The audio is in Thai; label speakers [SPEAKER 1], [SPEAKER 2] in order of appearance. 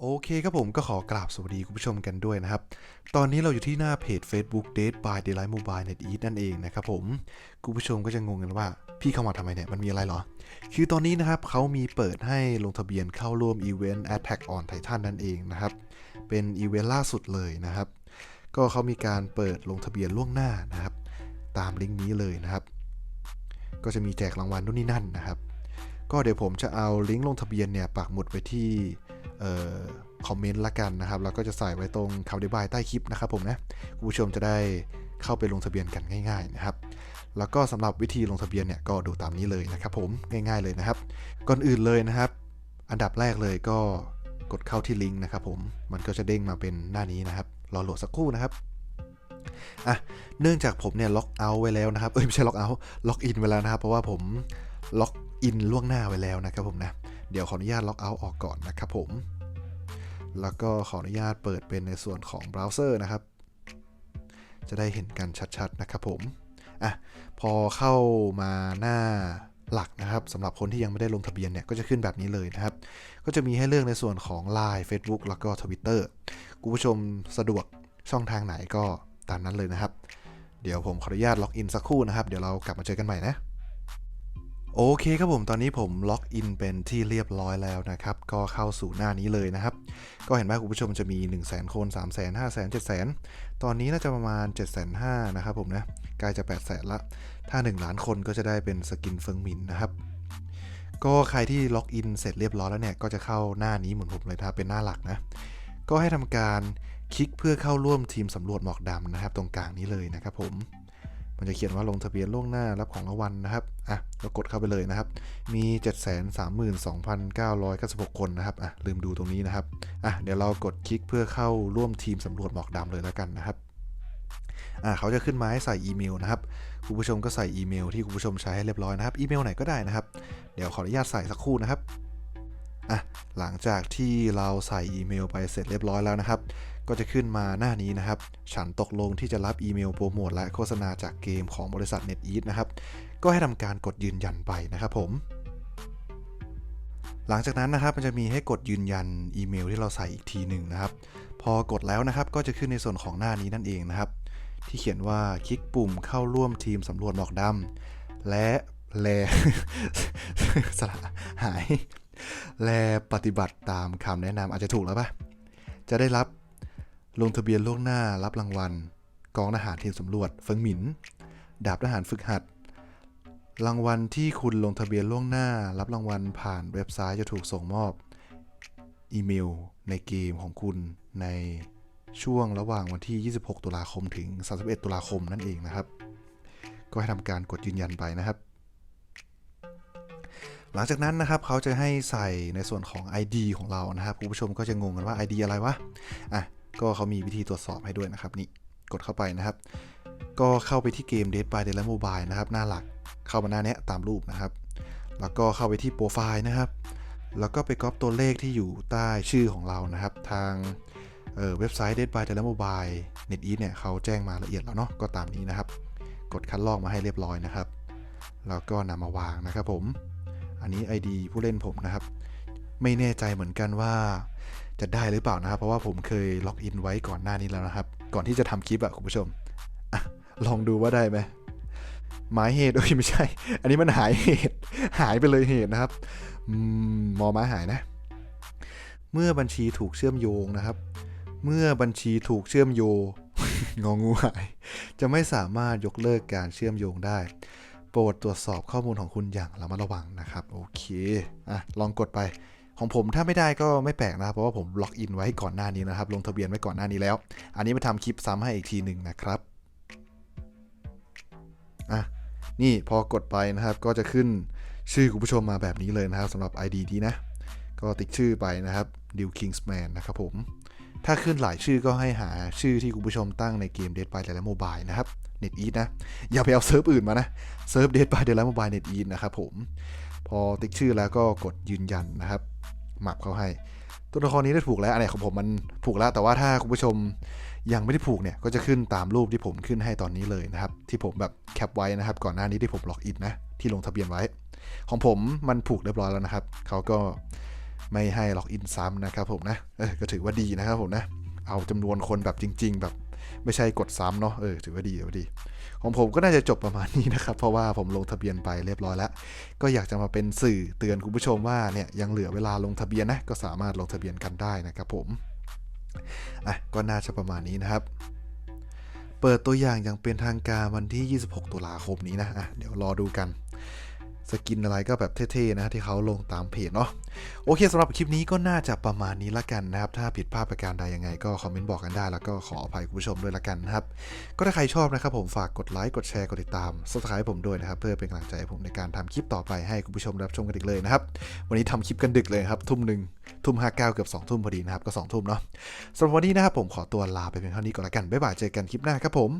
[SPEAKER 1] โอเคครับผมก็ขอกราบสวัสดีคุณผู้ชมกันด้วยนะครับ ตอนนี้เราอยู่ที่หน้าเพจ Facebook Date by Daylight Mobile Net Eat นั่นเองนะครับผม คุณผู้ชมก็จะงงกันว่าพี่เข้ามาทำไมเนี่ย มันมีอะไรหรอ คือตอนนี้นะครับเขามีเปิดให้ลงทะเบียนเข้าร่วมอีเวนต์ Attack on Titan นั่นเองนะครับ เป็นอีเวนต์ล่าสุดเลยนะครับ ก็เขามีการเปิดลงทะเบียนล่วงหน้านะครับ ตามลิงก์นี้เลยนะครับ ก็จะมีแจกรางวัลนู่นนี่นั่นนะครับ ก็เดี๋ยวผมจะเอาลิงก์ลงทะเบียนเนี่ยปักหมุดไว้ที่คอมเมนต์ละกันนะครับ แล้วก็จะใส่ไว้ตรงคำอธิบายใต้คลิปนะครับผมนะคุณผู้ชมจะได้เข้าไปลงทะเบียนกันง่าย ๆนะครับ แล้วก็สำหรับวิธีลงทะเบียนเนี่ยก็ดูตามนี้เลยนะครับ ผมง่าย ๆเลยนะครับ ก่อนอื่นเลยนะครับ อันดับแรกเลยก็กดเข้าที่ลิงก์นะครับ ผมมันก็จะเด้งมาเป็นหน้านี้นะครับรอโหลดสักครู่นะครับอะเนื่องจากผมเนี่ยล็อกเอาไว้แล้วนะครับเอ้ยไม่ใช่ล็อกเอาล็อกอินไว้แล้วนะครับ เพราะว่าผมล็อก อินล่วงหน้าไว้แล้วนะครับผมนะ เดี๋ยวขออนุญาตล็อกเอาท์ออกก่อนนะครับผม แล้วก็ขออนุญาตเปิดเป็นในส่วนของเบราว์เซอร์นะครับ จะได้เห็นกันชัดๆนะครับผม อะ พอเข้ามาหน้าหลักนะครับสำหรับคนที่ยังไม่ได้ลงทะเบียนเนี่ยก็จะขึ้นแบบนี้เลยนะครับ ก็จะมีให้เลือกในส่วนของ Line Facebook แล้วก็ Twitter คุณผู้ชมสะดวกช่องทางไหนก็ตามนั้นเลยนะครับ เดี๋ยวผมขออนุญาตล็อกอินสักครู่นะครับ เดี๋ยวเรากลับมาเจอกันใหม่นะ โอเคครับผมตอนนี้ผมล็อกอินเป็นที่เรียบร้อยแล้วนะครับ ก็เข้าสู่หน้านี้เลยนะครับ ก็เห็นว่าคุณผู้ชมจะมี 1 0 0 0 0 0คน3 0 0 0 0 0 5 0 0 0 0 7 0 0 0 0 ตอนนี้น่าจะประมาณ 7 5 0 0 0นะครับผมนะใกล้จะ 8 0 0 0 0ละ ถ้า 1 ล้านคนก็จะได้เป็นสกินเฟิงมินนะครับ ก็ใครที่ล็อกอินเสร็จเรียบร้อยแล้วเนี่ย ก็จะเข้าหน้านี้เหมือนผมเลยถ้าเป็นหน้าหลักนะ ก็ให้ทำการคลิกเพื่อเข้าร่วมทีมสำรวจหมอกดำนะครับ ตรงกลางนี้เลยนะครับผม มันจะเขียนว่าลงทะเบียนล่วงหน้ารับของรางวัลนะครับ อะเรากดเข้าไปเลยนะครับ มี 732,996 คนนะครับ อะ ลืมดูตรงนี้นะครับ อะ เดี๋ยวเรากดคลิกเพื่อเข้าร่วมทีมสำรวจหมอกดำเลยแล้วกันนะครับ อะเขาจะขึ้นมาให้ใส่อีเมลนะครับ คุณผู้ชมก็ใส่อีเมลที่คุณผู้ชมใช้ให้เรียบร้อยนะครับ อีเมลไหนก็ได้นะครับ เดี๋ยวขออนุญาตใส่สักครู่นะครับ อะ หลังจากที่เราใส่อีเมลไปเสร็จเรียบร้อยแล้วนะครับ ก็จะขึ้นมาหน้านี้นะครับ ฉันตกลงที่จะรับอีเมลโปรโมทและโฆษณาจากเกมของบริษัท NetEat นะครับ ก็ให้ทำการกดยืนยันไปนะครับผม หลังจากนั้นนะครับมันจะมีให้กดยืนยันอีเมลที่เราใส่อีกทีหนึ่งนะครับ พอกดแล้วนะครับก็จะขึ้นในส่วนของหน้านี้นั่นเองนะครับ ที่เขียนว่าคลิกปุ่มเข้าร่วมทีมสำรวจหมอกดำและแลสระหาย แลปฏิบัติตามคำแนะนำอาจจะถูกแล้วปะจะได้รับ ลงทะเบียนล่วงหน้ารับรางวัล กองทหารทีมสำรวจเฟิงหมิน ดาบทหารฝึกหัด รางวัลที่คุณลงทะเบียนล่วงหน้า รับรางวัลผ่านเว็บไซต์จะถูกส่งมอบ อีเมลในเกมของคุณในช่วงระหว่างวันที่ 26 ตุลาคมถึง 31 ตุลาคมนั่นเองนะครับ ก็ให้ทำการกดยืนยันไปนะครับ หลังจากนั้นนะครับเขาจะให้ใส่ในส่วนของ ID ของเรานะครับคุณผู้ชมก็จะงงกันว่า ID อะไรวะ อะ ก็เขามีวิธีตรวจสอบให้ด้วยนะครับนี่กดเข้าไปนะครับ ก็เข้าไปที่เกม Dead by Daylight Mobile นะครับ หน้าหลักเข้ามาหน้าเนี้ยตามรูปนะครับ แล้วก็เข้าไปที่โปรไฟล์นะครับ แล้วก็ไปก๊อปตัวเลขที่อยู่ใต้ชื่อของเรานะครับ ทางเเว็บไซต์ Dead by Daylight Mobile NetEat เนี่ยเขาแจ้งมาละเอียดแล้วเนาะก็ตามนี้นะครับ กดคัดลอกมาให้เรียบร้อยนะครับ แล้วก็นำมาวางนะครับผม อันนี้ ID ผู้เล่นผมนะครับ ไม่แน่ใจเหมือนกันว่าจะได้หรือเปล่านะครับ เพราะว่าผมเคยล็อกอินไว้ก่อนหน้านี้แล้วนะครับ ก่อนที่จะทำคลิปอะคุณผู้ชมอลองดูว่าได้ไหมหมายเหตุโอ้ยไม่ใช่ อันนี้มันหายเหตุ หายไปเลยเหตุนะครับมอม้าหายนะ เมื่อบัญชีถูกเชื่อมโยงนะครับ เมื่อบัญชีถูกเชื่อมโยงงองูหาย จะไม่สามารถยกเลิกการเชื่อมโยงได้ โปรดตรวจสอบข้อมูลของคุณอย่างระมัดระวังนะครับ โอเคอะลองกดไป ของผมถ้าไม่ได้ก็ไม่แปลกนะครับ เพราะว่าผมล็อกอินไว้ก่อนหน้านี้นะครับ ลงทะเบียนไว้ก่อนหน้านี้แล้ว อันนี้มาทำคลิปซ้ำให้อีกทีหนึ่งนะครับอะนี่พอกดไปนะครับ ก็จะขึ้นชื่อคุณผู้ชมมาแบบนี้เลยนะครับสำหรับ ID นี้นะ ก็ติ๊กชื่อไปนะครับดิวคิงส์แมนนะครับผมถ้าขึ้นหลายชื่อก็ให้หาชื่อที่คุณผู้ชมตั้งในเกม Dead by Daylight Mobile นะครับ NetEat นะ อย่าไปเอาเซิร์ฟอื่นมานะเซิร์ฟ Dead by Daylight Mobile NetEat นะครับผม พอติ๊กชื่อแล้วก็กดยืนยันนะครับ หมับเข้าให้ ตัวละครนี้ได้ผูกแล้วอันไหนของผมมันผูกแล้ว แต่ว่าถ้าคุณผู้ชมยังไม่ได้ผูกเนี่ย ก็จะขึ้นตามรูปที่ผมขึ้นให้ตอนนี้เลยนะครับ ที่ผมแบบแคปไว้นะครับ ก่อนหน้านี้ที่ผมล็อกอินนะ ที่ลงทะเบียนไว้ ของผมมันผูกเรียบร้อยแล้วนะครับ เขาก็ไม่ให้ล็อกอินซ้ำนะครับผมนะเออก็ถือว่าดีนะครับผมนะ เอาจำนวนคนแบบจริง ๆ แบบ ไม่ใช่กดซ้ำเนาะเออถือว่าดีถือว่าดี ของผมก็น่าจะจบประมาณนี้นะครับ เพราะว่าผมลงทะเบียนไปเรียบร้อยแล้ว ก็อยากจะมาเป็นสื่อเตือนคุณผู้ชมว่าเนี่ยยังเหลือเวลาลงทะเบียนนะก็สามารถลงทะเบียนกันได้นะครับผมอะก็น่าจะประมาณนี้นะครับเปิดตัวอย่างอย่างเป็นทางการวันที่ 26 ตุลาคมนี้นะอะเดี๋ยวรอดูกัน สกินอะไรก็แบบเท่ๆนะที่เขาลงตามเพจเนาะโอเคสำหรับคลิปนี้ก็น่าจะประมาณนี้ละกันนะครับ ถ้าผิดพลาดประการใดยังไง ก็คอมเมนต์บอกกันได้ แล้วก็ขออภัยคุณผู้ชมด้วยละกันนะครับ ก็ถ้าใครชอบนะครับผมฝากกดไลค์กดแชร์กดติดตาม subscribe ผมด้วยนะครับ เพื่อเป็นกำลังใจผมในการทำคลิปต่อไปให้คุณผู้ชมรับชมกันอีกเลยนะครับ วันนี้ทำคลิปกันดึกเลยครับทุ่มหนึ่งทุ่มห้าเก้าเกือบสองทุ่มพอดีนะครับก็สองทุ่มเนาะสำหรับวันนี้นะครับผมขอตัวลาไปเพียงเท่านี้ก่อนละกันบ๊ายบายเจอกันคลิปหน้าครับผม